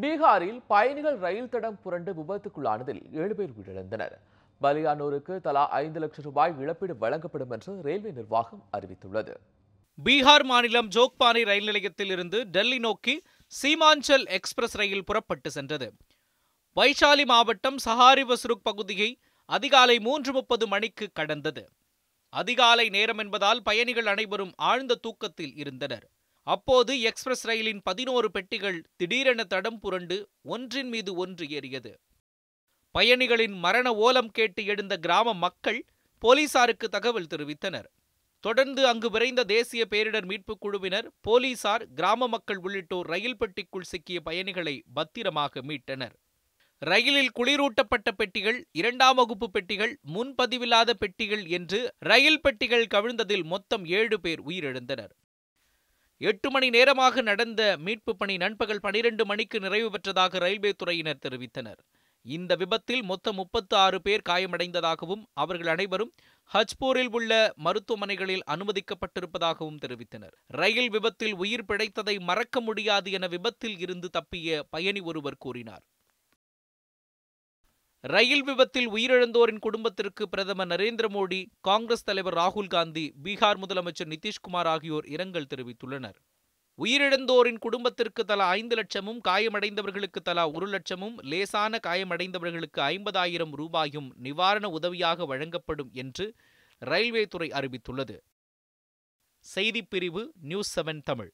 பீகாரில் பயணிகள் ரயில் தடம் புரண்டு விபத்துக்குள்ளானதில் ஏழு பேர் உயிரிழந்தனர். பலியானோருக்கு தலா ஐந்து லட்சம் ரூபாய் இழப்பீடு வழங்கப்படும் என்று ரயில்வே நிர்வாகம் அறிவித்துள்ளது. பீகார் மாநிலம் ஜோக்பானி ரயில் நிலையத்தில் இருந்து டெல்லி நோக்கி சீமாஞ்சல் எக்ஸ்பிரஸ் ரயில் புறப்பட்டு சென்றது. வைஷாலி மாவட்டம் சஹாரி பஸ்ருக் பகுதியை அதிகாலை மூன்று முப்பது மணிக்கு கடந்தது. அதிகாலை நேரம் என்பதால் பயணிகள் அனைவரும் ஆழ்ந்த தூக்கத்தில் இருந்தனர். அப்போது எக்ஸ்பிரஸ் ரயிலின் பதினோரு பெட்டிகள் திடீரென தடம் புரண்டு ஒன்றின் மீது ஒன்று ஏறியது. பயணிகளின் மரண ஓலம் கேட்டு எழுந்த கிராம மக்கள் போலீசாருக்கு தகவல் தெரிவித்தனர். தொடர்ந்து அங்கு விரைந்த தேசிய பேரிடர் மீட்புக் குழுவினர் போலீசார் கிராம மக்கள் உள்ளிட்டோர் ரயில் பெட்டிக்குள் சிக்கிய பயணிகளை பத்திரமாக மீட்டனர். ரயிலில் குளிரூட்டப்பட்ட பெட்டிகள் இரண்டாம் வகுப்பு பெட்டிகள் முன்பதிவில்லாத பெட்டிகள் என்று ரயில் பெட்டிகள் கவிழ்ந்ததில் மொத்தம் ஏழு பேர் உயிரிழந்தனர். எட்டு மணி நேரமாக நடந்த மீட்பு பணி நண்பகல் பனிரெண்டு மணிக்கு நிறைவு பெற்றதாக ரயில்வே துறையினர் தெரிவித்தனர். இந்த விபத்தில் மொத்தம் முப்பத்து ஆறு பேர் காயமடைந்ததாகவும் அவர்கள் அனைவரும் ஹஜ்பூரில் உள்ள மருத்துவமனைகளில் அனுமதிக்கப்பட்டிருப்பதாகவும் தெரிவித்தனர். ரயில் விபத்தில் உயிர் பிழைத்ததை மறக்க முடியாது என விபத்தில் இருந்து தப்பிய பயணி ஒருவர் கூறினார். ரயில் விபத்தில் உயிரிழந்தோரின் குடும்பத்திற்கு பிரதமர் நரேந்திர மோடி காங்கிரஸ் தலைவர் ராகுல் காந்தி பீகார் முதலமைச்சர் நிதிஷ்குமார் ஆகியோர் இரங்கல் தெரிவித்துள்ளனர். உயிரிழந்தோரின் குடும்பத்திற்கு தலா ஐந்து லட்சமும் காயமடைந்தவர்களுக்கு தலா ஒரு லட்சமும் லேசான காயமடைந்தவர்களுக்கு ஐம்பதாயிரம் ரூபாயும் நிவாரண உதவியாக வழங்கப்படும் என்று ரயில்வே துறை அறிவித்துள்ளது. செய்திப்பிரிவு நியூஸ் செவன் தமிழ்.